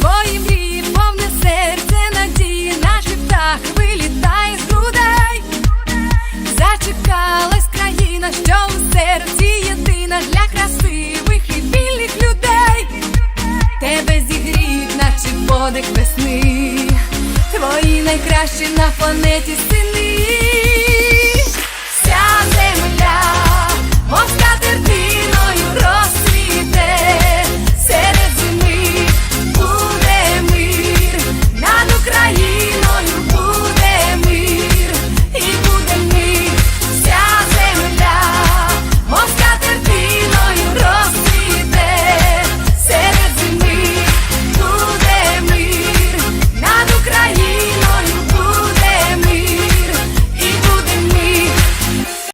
свої мрії, повне серце надії, наче птах вилітає з грудей, зачекалась країна, що у серці єдина для красивих і вільних людей, тебе зігріть, наче подих весни, твої найкращі на планеті сини.